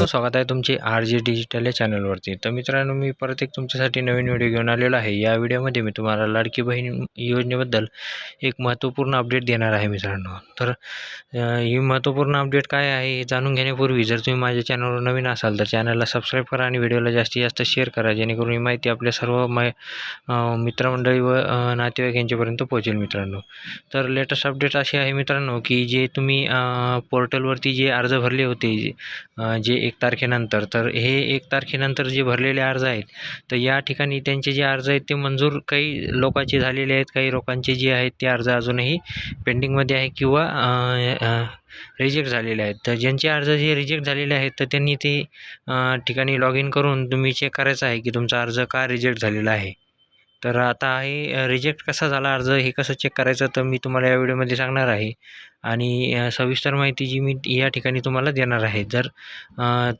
मित्रांनो स्वागत आहे तुमचे आर जे डिजिटल या चॅनलवरती. तर मित्रांनो मी परत एक तुमच्यासाठी नवीन व्हिडिओ घेऊन आलेलो आहे. या व्हिडिओमध्ये मी तुम्हाला लाडकी बहीण योजनेबद्दल एक महत्त्वपूर्ण अपडेट देणार आहे मित्रांनो. तर ही महत्त्वपूर्ण अपडेट काय आहे हे जाणून घेण्यापूर्वी जर तुम्ही माझ्या चॅनलवर नवीन असाल तर चॅनलला सबस्क्राईब करा आणि व्हिडिओला जास्तीत जास्त शेअर करा जेणेकरून ही माहिती आपल्या सर्व मै मित्रमंडळी व नातेवाईक यांच्यापर्यंत पोहोचेल मित्रांनो. तर लेटेस्ट अपडेट अशी आहे मित्रांनो की जे तुम्ही पोर्टलवरती जे अर्ज भरले होते जे एक तारखेनंतर. तर हे एक तारखेनंतर जे भरलेले अर्ज आहेत तर या ठिकाणी त्यांचे जे अर्ज आहेत ते मंजूर काही लोकांचे झालेले आहेत काही लोकांचे जे आहेत ते अर्ज अजूनही पेंडिंगमध्ये आहे किंवा रिजेक्ट झालेले आहेत. तर ज्यांचे अर्ज जे रिजेक्ट झालेले आहेत तर त्यांनी ते ठिकाणी लॉग इन करून तुम्ही चेक करायचं आहे की तुमचा अर्ज का रिजेक्ट झालेला आहे. तर आता आहे रिजेक्ट कसा झाला? अर्ज हे कसं चेक करायचं? तर मी तुम्हाला या व्हिडिओमध्ये सांगणार आहे. आणि सविस्तर माहिती जी मी या ठिकाणी तुम्हाला देणार आहे. जर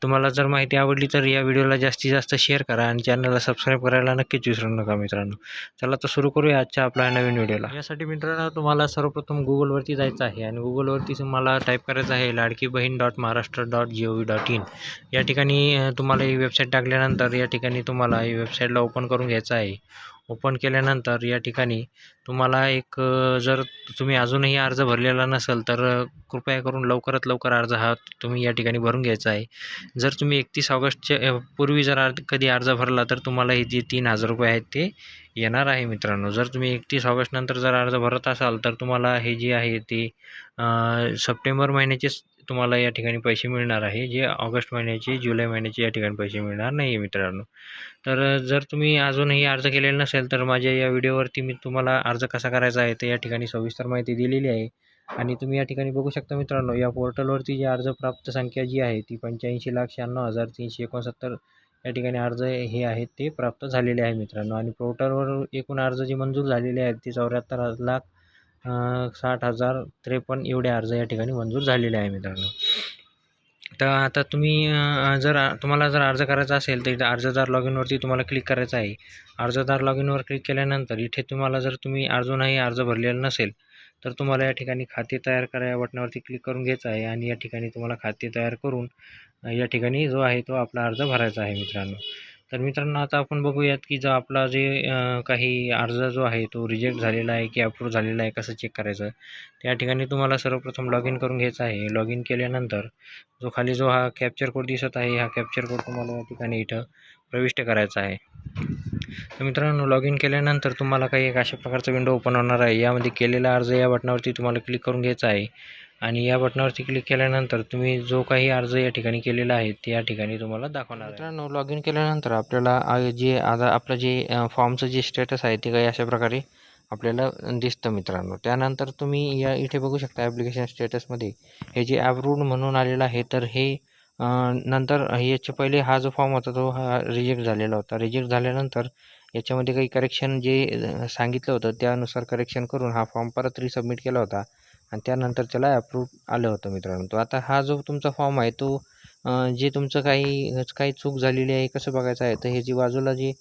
तुम्हाला जर माहिती आवडली तर या व्हिडिओला जास्तीत जास्त शेअर करा आणि चॅनलला सबस्क्राईब करायला नक्कीच विसरू नका मित्रांनो. चला तर सुरू करूया आजच्या आपल्या नवीन व्हिडिओला. यासाठी मित्रांनो तुम्हाला सर्वप्रथम गुगलवरती जायचं आहे आणि गुगलवरती तुम्हाला टाईप करायचं आहे Ladki Bahin dot Maharashtra dot G O V dot in या ठिकाणी तुम्हाला ही वेबसाईट टाकल्यानंतर या ठिकाणी तुम्हाला ही वेबसाईटला ओपन करून घ्यायचं आहे. ओपन केल्यानंतर या ठिकाणी तुम्हाला एक जर तुम्ही अजूनही अर्ज भरलेला नसेल तर कृपया करून लवकरात लवकर अर्ज हा तुम्ही या ठिकाणी भरून घ्यायचा आहे. जर तुम्ही एकतीस ऑगस्टच्या पूर्वी जर कधी अर्ज भरला तर तुम्हाला हे जे तीन हजार रुपये आहेत ते येणार आहे मित्रांनो. जर तुम्ही एकतीस ऑगस्टनंतर जर अर्ज भरत असाल तर तुम्हाला हे जे आहे ते सप्टेंबर महिन्याचेच तुम्हाला या ठिकाणी पैसे मिळणार आहे जे ऑगस्ट महिन्याचे जुलै महिन्याचे या ठिकाणी पैसे मिळणार नाही आहे मित्रांनो. तर जर तुम्ही अजूनही अर्ज केलेला नसेल तर माझ्या या व्हिडिओवरती मी तुम्हाला अर्ज कसा करायचा आहे ते या ठिकाणी सविस्तर माहिती दिलेली आहे. आणि तुम्ही या ठिकाणी बघू शकता मित्रांनो या पोर्टलवरती जी अर्ज प्राप्त संख्या जी आहे ती पंच्याऐंशी लाख शहाण्णव हजार तीनशे एकोणसत्तर या ठिकाणी अर्ज हे आहेत ते प्राप्त झालेले आहे मित्रांनो. आणि पोर्टलवर एकूण अर्ज जे मंजूर झालेले आहेत ते चौऱ्याहत्तर लाख साठ हजार त्रेपन्न एवढे अर्ज या ठिकाणी मंजूर झालेले आहे मित्रांनो. तर आता तुम्ही जर तुम्हाला जर अर्ज करायचा असेल तर इथं अर्जदार लॉग इनवरती तुम्हाला क्लिक करायचं आहे. अर्जदार लॉग इनवर क्लिक केल्यानंतर इथे तुम्हाला जर तुम्ही अजूनही अर्ज भरलेला नसेल तर तुम्हाला या ठिकाणी खाते तयार करा या बटनावरती क्लिक करून घ्यायचं आहे आणि या ठिकाणी तुम्हाला खाते तयार करून या ठिकाणी जो आहे तो आपला अर्ज भरायचा आहे मित्रांनो. तर मित्रांनो आता आपण बघूयात की जो आपला जे काही अर्ज जो आहे तो रिजेक्ट झालेला आहे की अप्रूव्ह झालेला आहे कसं चेक करायचं? त्या ठिकाणी तुम्हाला सर्वप्रथम लॉग इन करून घ्यायचं आहे. लॉग इन केल्यानंतर जो खाली जो हा कॅप्चर कोड दिसत आहे हा कॅप्चर कोड तुम्हाला या ठिकाणी इथं प्रविष्ट करायचा आहे. तर मित्रांनो लॉग इन केल्यानंतर तुम्हाला काही एक अशा प्रकारचा विंडो ओपन होणार आहे. यामध्ये केलेला अर्ज या बटनावरती तुम्हाला क्लिक करून घ्यायचा आहे. आणि या बटनावरती क्लिक केल्यानंतर तुम्ही जो काही अर्ज या ठिकाणी केलेला आहे ते या ठिकाणी तुम्हाला दाखवणार मित्रांनो लॉग इन केल्यानंतर आपल्याला जे आता आपलं जे फॉर्मचं जे स्टेटस आहे ते काही अशा प्रकारे आपल्याला दिसतं मित्रांनो. त्यानंतर तुम्ही या इथे बघू शकता ॲप्लिकेशन स्टेटसमध्ये हे जे ॲप्रूव्ड म्हणून आलेलं आहे तर हे नंतर याच्या पहिले हा जो फॉर्म होता तो हा रिजेक्ट झालेला होता. रिजेक्ट झाल्यानंतर याच्यामध्ये काही करेक्शन जे सांगितलं होतं त्यानुसार करेक्शन करून हा फॉर्म परत रिसबमिट केला होता. आणि त्यानंतर त्याला अप्रूव्ह आलं होतं मित्रांनो. तो आता हा जो तुमचा फॉर्म आहे तो जे तुमचं काही काही चूक झालेली आहे कसं बघायचं आहे? तर हे जी बाजूला जी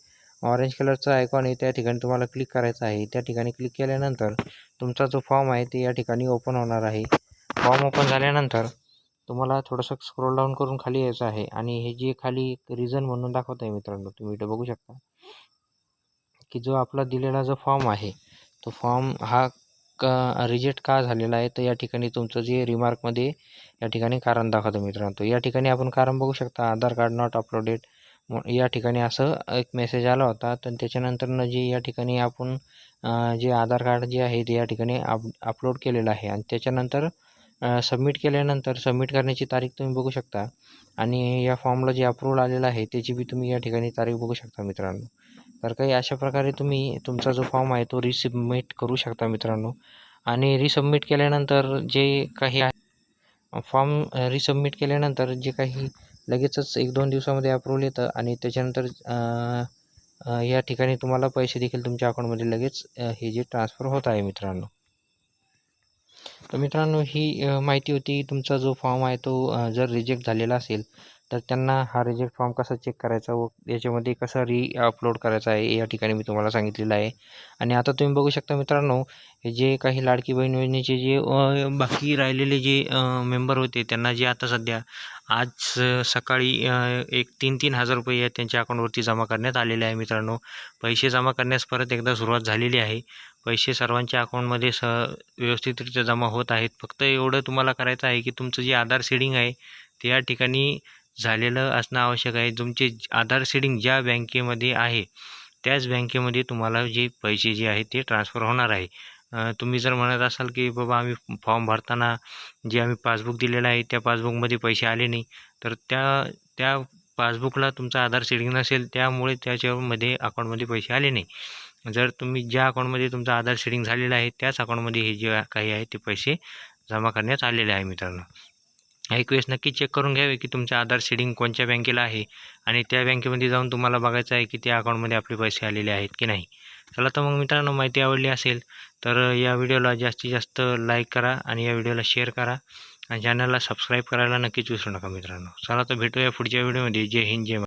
ऑरेंज कलरचा आयकॉन आहे त्या ठिकाणी तुम्हाला क्लिक करायचं आहे. त्या ठिकाणी क्लिक केल्यानंतर तुमचा जो फॉर्म आहे ते या ठिकाणी ओपन होणार आहे. फॉर्म ओपन झाल्यानंतर तुम्हाला थोडंसं स्क्रोल डाऊन करून खाली यायचं आहे. आणि हे जे खाली रिझन म्हणून दाखवत आहे मित्रांनो तुम्ही इथं बघू शकता. की जो आपला दिलेला जो फॉर्म आहे तो फॉर्म हा का रिजेक्ट का झालेला आहे तर या ठिकाणी तुमचं जे रिमार्कमध्ये या ठिकाणी कारण दाखवतो मित्रांनो. या ठिकाणी आपण कारण बघू शकता आधार कार्ड नॉट अपलोडेड या ठिकाणी असं एक मेसेज आला होता तर त्याच्यानंतरनं जे या ठिकाणी आपण जे आधार कार्ड जे आहे ते या ठिकाणी अप अपलोड केलेलं आहे. आणि त्याच्यानंतर सबमिट केल्यानंतर सबमिट करण्याची तारीख तुम्ही बघू शकता. आणि या फॉर्मला जे अप्रूव्हल आलेलं आहे त्याची बी तुम्ही या ठिकाणी तारीख बघू शकता मित्रांनो. तर काही अशा प्रकारे तुम्ही तुमचा जो फॉर्म आहे तो रिसबमिट करू शकता मित्रांनो. आणि रिसबमिट केल्यानंतर जे काही फॉर्म रिसबमिट केल्यानंतर जे काही लगेचच एक दोन दिवसामध्ये अप्रूव्हल येतं आणि त्याच्यानंतर या ठिकाणी तुम्हाला पैसे देखील तुमच्या अकाउंटमध्ये लगेच हे जे ट्रान्सफर होत आहे मित्रांनो. तर मित्रांनो ही माहिती होती. तुमचा जो फॉर्म आहे तो जर रिजेक्ट झालेला असेल तर त्यांना हा रिजेक्ट फॉर्म कसा चेक करायचा व याच्यामध्ये कसा री अपलोड करायचा आहे या ठिकाणी मी तुम्हाला सांगितलेलं आहे. आणि आता तुम्ही बघू शकता मित्रांनो हे जे काही लाडकी बहीण योजनेचे जे बाकी राहिलेले जे मेंबर होते त्यांना जे आता सध्या आज सकाळी एक तीन तीन हजार रुपये त्यांच्या अकाउंटवरती जमा करण्यात आलेले आहे मित्रांनो. पैसे जमा करण्यास परत एकदा सुरुवात झालेली आहे. पैसे सर्वांच्या अकाउंटमध्ये स व्यवस्थितरित्या जमा होत आहेत. फक्त एवढं तुम्हाला करायचं आहे की तुमचं जे आधार सीडिंग आहे ते या ठिकाणी झालेलं असणं आवश्यक आहे. तुमचे आधार सीडिंग ज्या बँकेमध्ये आहे त्याच बँकेमध्ये तुम्हाला जे पैसे जे आहे ते ट्रान्सफर होणार आहे. तुम्ही जर म्हणत असाल की बाबा आम्ही फॉर्म भरताना जे आम्ही पासबुक दिलेलं आहे त्या पासबुकमध्ये पैसे आले नाही. तर त्या त्या पासबुकला तुमचा आधार सीडिंग नसेल त्यामुळे त्याच्यामध्ये अकाउंटमध्ये पैसे आले नाही. जर तुम्ही ज्या अकाउंटमध्ये तुमचा आधार सीडिंग झालेलं आहे त्याच अकाउंटमध्ये हे जे काही आहे ते पैसे जमा करण्यात आलेले आहे मित्रांनो. एक वेळेस नक्की चेक करून घ्यावे की तुमचे आधार शेडिंग कोणत्या बँकेला आहे आणि त्या बँकेमध्ये जाऊन तुम्हाला बघायचं आहे की त्या अकाउंटमध्ये आपले पैसे आलेले आहेत की नाही. चला तर मग मित्रांनो माहिती आवडली असेल तर या व्हिडिओला जास्तीत जास्त लाईक करा आणि या व्हिडिओला शेअर करा आणि चॅनलला सबस्क्राईब करायला नक्कीच विसरू नका मित्रांनो. चला तर भेटूया पुढच्या व्हिडिओमध्ये. जय हिंद जय